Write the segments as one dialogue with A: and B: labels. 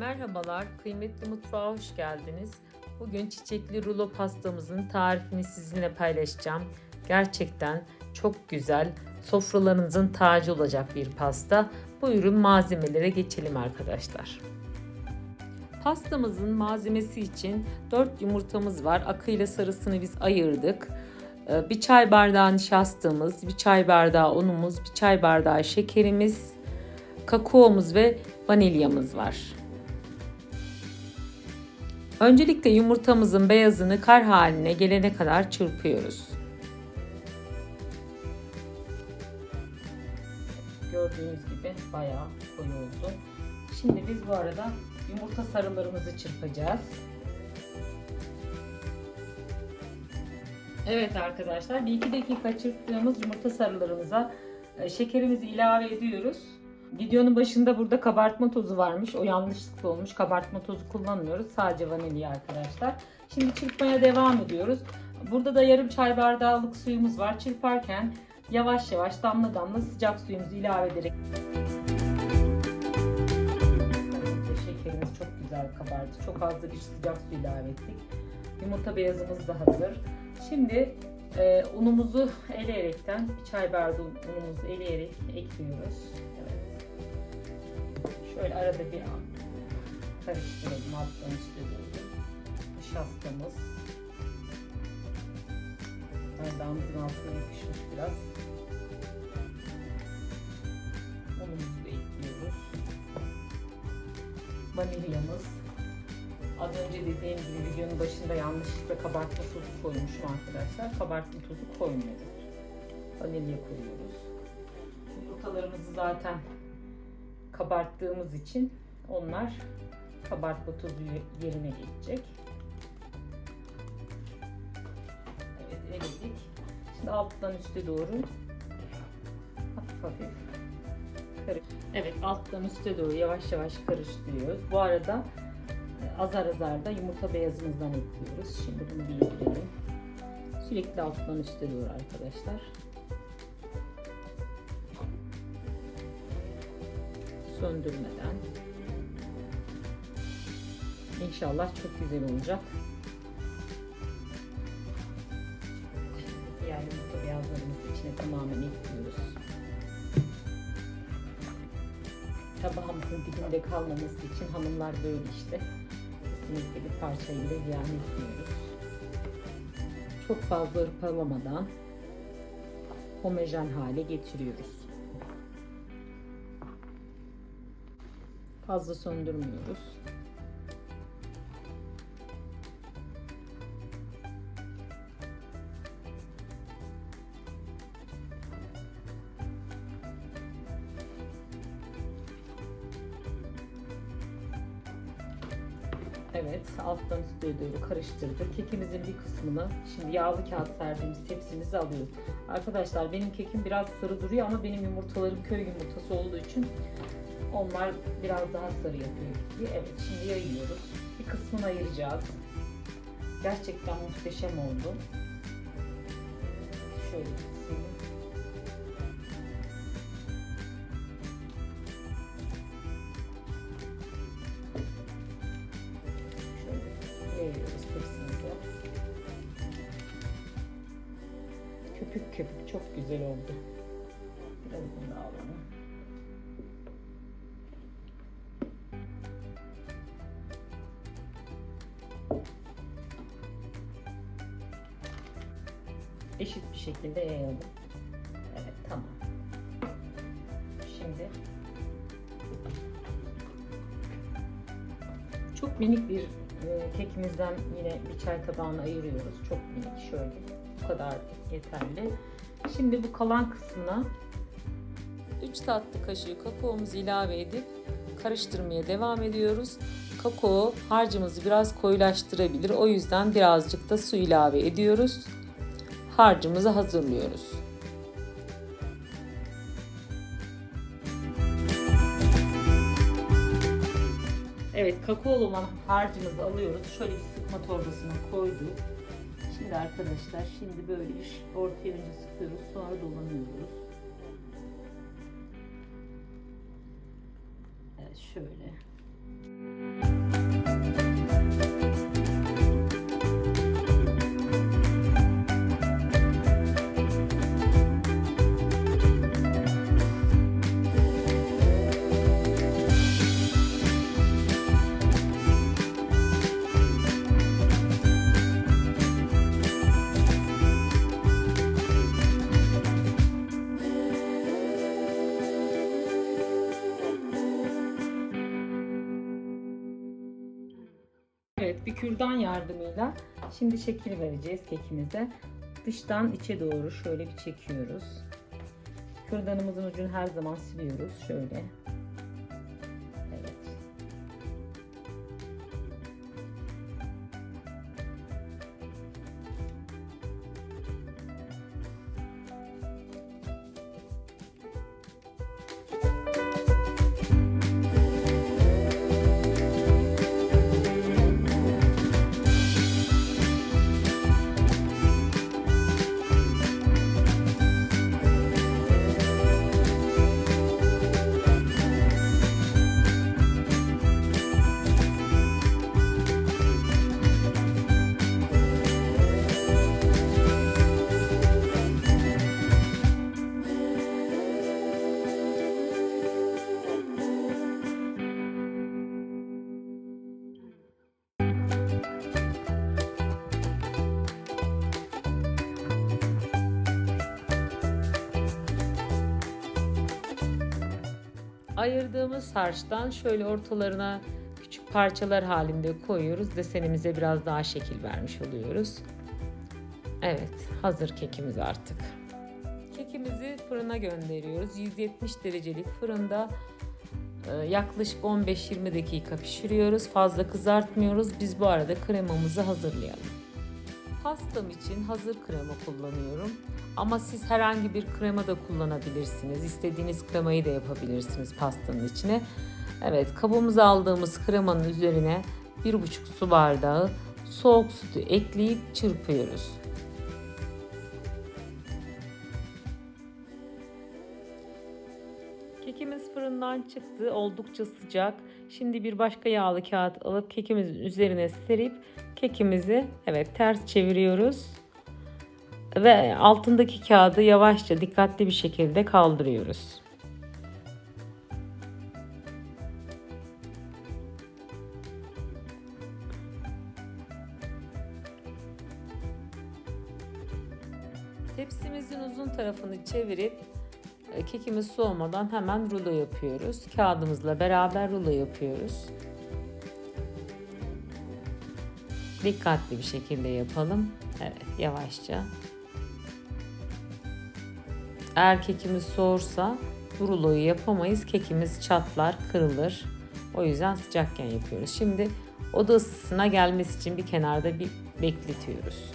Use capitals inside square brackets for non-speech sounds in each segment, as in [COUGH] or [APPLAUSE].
A: Merhabalar, kıymetli mutfağa hoş geldiniz. Bugün çiçekli rulo pastamızın tarifini sizinle paylaşacağım. Gerçekten çok güzel, sofralarınızın tacı olacak bir pasta. Buyurun malzemelere geçelim arkadaşlar. Pastamızın malzemesi için 4 yumurtamız var. Akıyla sarısını biz ayırdık. Ee, Bir çay bardağı nişastamız, bir çay bardağı unumuz, bir çay bardağı şekerimiz, kakaomuz ve vanilyamız var. Öncelikle yumurtamızın beyazını kar haline gelene kadar çırpıyoruz. Gördüğünüz gibi bayağı koyu oldu. Şimdi biz bu arada yumurta sarılarımızı çırpacağız. Evet arkadaşlar bir iki dakika çırptığımız yumurta sarılarımıza e, şekerimizi ilave ediyoruz. Videonun başında burada kabartma tozu varmış. O yanlışlıkla olmuş. Kabartma tozu kullanmıyoruz. Sadece vanilya arkadaşlar. Şimdi çırpmaya devam ediyoruz. Burada da yarım çay bardağılık suyumuz var. Çırparken yavaş yavaş damla damla sıcak suyumuzu ilave ederek şekerimiz çok güzel kabardı. Çok az da bir sıcak su ilave ettik. Yumurta beyazımız da hazır. Şimdi e, unumuzu eleyerekten bir çay bardağı unumuzu eleyerek ekliyoruz. Evet. Şöyle arada bir karıştıralım alttan üstte doğru. Nişastamız. Bardağımızın altına yapışmış biraz. Unumuzu da ekliyoruz. Vanilyamız. Az önce dediğim gibi videonun başında yanlışlıkla kabartma tozu koymuşum arkadaşlar. Kabartma tozu koymuyoruz. Vanilya koyuyoruz. Yumurtalarımızı zaten kabarttığımız için onlar kabartma tozu yerine geçecek. Evet eledik. Şimdi alttan üste doğru hafif hafif karış. Evet alttan üste doğru yavaş yavaş karıştırıyoruz. Bu arada e, azar azar da yumurta beyazımızdan ekliyoruz. Şimdi bunu bir ekleyelim. Sürekli alttan üste doğru arkadaşlar. Söndürmeden. İnşallah çok güzel olacak. Diğer yumurta beyazlarımızı içine tamamen ekliyoruz. Tabağımızın dibinde kalmaması için hanımlar böyle işte. Kesinlikle bir parçayı bile ziyan etmiyoruz. Çok fazla hırpalamadan homojen hale getiriyoruz. Fazla söndürmüyoruz. Evet, alttan üstte doğru karıştırdık. Kekimizin bir kısmını şimdi yağlı kağıt serdiğimiz tepsimize alıyoruz. Arkadaşlar benim kekim biraz sarı duruyor ama benim yumurtalarım köy yumurtası olduğu için onlar biraz daha sarı yapıyor gibi. Evet şimdi yayıyoruz. Bir kısmını ayıracağız. Gerçekten muhteşem oldu. Şöyle kısmını. Yayıyoruz. Köpük köpük çok güzel oldu. Biraz bunu alalım. Çok minik bir e, kekimizden yine bir çay tabağına ayırıyoruz. Çok minik şöyle. Bu kadar yeterli. Şimdi bu kalan kısmına 3 tatlı kaşığı kakaomuzu ilave edip karıştırmaya devam ediyoruz. Kakao harcımızı biraz koyulaştırabilir. O yüzden birazcık da su ilave ediyoruz harcımızı hazırlıyoruz. Evet kakaolu olan harcımızı alıyoruz. Şöyle bir sıkma torbasına koyduk. Şimdi arkadaşlar şimdi böyle bir ortaya önce sıkıyoruz sonra dolanıyoruz. Evet şöyle. Bir kürdan yardımıyla şimdi şekil vereceğiz kekimize. Dıştan içe doğru şöyle bir çekiyoruz. Kürdanımızın ucunu her zaman siliyoruz şöyle. Ayırdığımız harçtan şöyle ortalarına küçük parçalar halinde koyuyoruz. Desenimize biraz daha şekil vermiş oluyoruz. Evet, hazır kekimiz artık. Kekimizi fırına gönderiyoruz. 170 derecelik fırında e, yaklaşık 15-20 dakika pişiriyoruz. Fazla kızartmıyoruz. Biz bu arada kremamızı hazırlayalım. Pastam için hazır krema kullanıyorum. Ama siz herhangi bir krema da kullanabilirsiniz. İstediğiniz kremayı da yapabilirsiniz pastanın içine. Evet kabımıza aldığımız kremanın üzerine 1,5 su bardağı soğuk sütü ekleyip çırpıyoruz. Kekimiz fırından çıktı. Oldukça sıcak. Şimdi bir başka yağlı kağıt alıp kekimizin üzerine serip kekimizi evet ters çeviriyoruz. Ve altındaki kağıdı yavaşça dikkatli bir şekilde kaldırıyoruz. Tepsimizin uzun tarafını çevirip e, kekimiz soğumadan hemen rulo yapıyoruz. Kağıdımızla beraber rulo yapıyoruz. Dikkatli bir şekilde yapalım. Evet, yavaşça. Eğer kekimiz soğursa ruloyu yapamayız. Kekimiz çatlar, kırılır. O yüzden sıcakken yapıyoruz. Şimdi oda ısısına gelmesi için bir kenarda bir bekletiyoruz.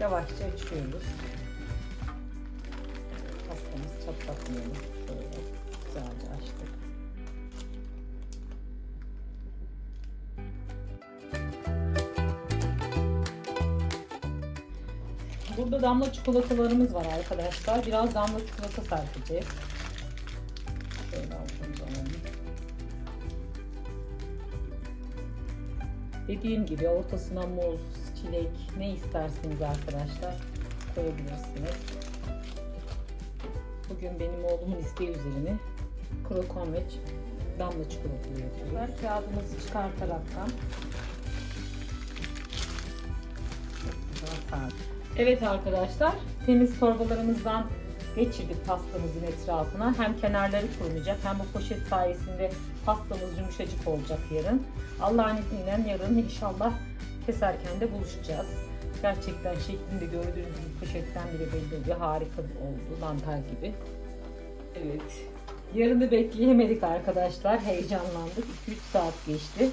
A: Yavaşça açıyoruz. Pastamızı çatlatmayalım. Şöyle güzelce açtık. Burada damla çikolatalarımız var arkadaşlar. Biraz damla çikolata serpeceğiz. Şöyle altımıza alalım. Dediğim gibi ortasına muz, çilek ne isterseniz arkadaşlar koyabilirsiniz. Bugün benim oğlumun isteği üzerine krokon damla çikolata yapıyoruz. Kağıdımızı çıkartaraktan Evet arkadaşlar, temiz torbalarımızdan geçirdik pastamızın etrafına. Hem kenarları kurmayacak hem bu poşet sayesinde pastamız yumuşacık olacak yarın. Allah'ın izniyle yarın inşallah keserken de buluşacağız. Gerçekten şeklinde gördüğünüz gibi poşetten bile belli oluyor. Harika oldu, dantel gibi. Evet. Yarını bekleyemedik arkadaşlar. Heyecanlandık. 2-3 saat geçti.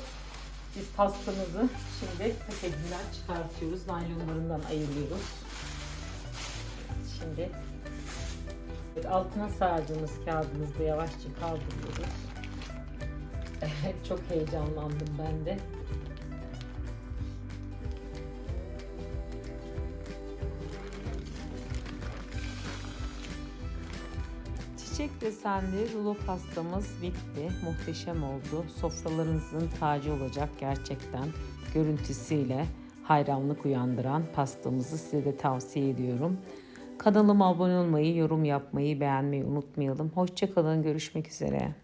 A: Biz pastamızı şimdi paketinden çıkartıyoruz. Naylonlarından ayırıyoruz. Şimdi evet, altına sardığımız kağıdımızı yavaşça kaldırıyoruz. [LAUGHS] Çok heyecanlandım ben de. Çiçek desenli rulo pastamız bitti. Muhteşem oldu. Sofralarınızın tacı olacak gerçekten. Görüntüsüyle hayranlık uyandıran pastamızı size de tavsiye ediyorum. Kanalıma abone olmayı, yorum yapmayı, beğenmeyi unutmayalım. Hoşçakalın, görüşmek üzere.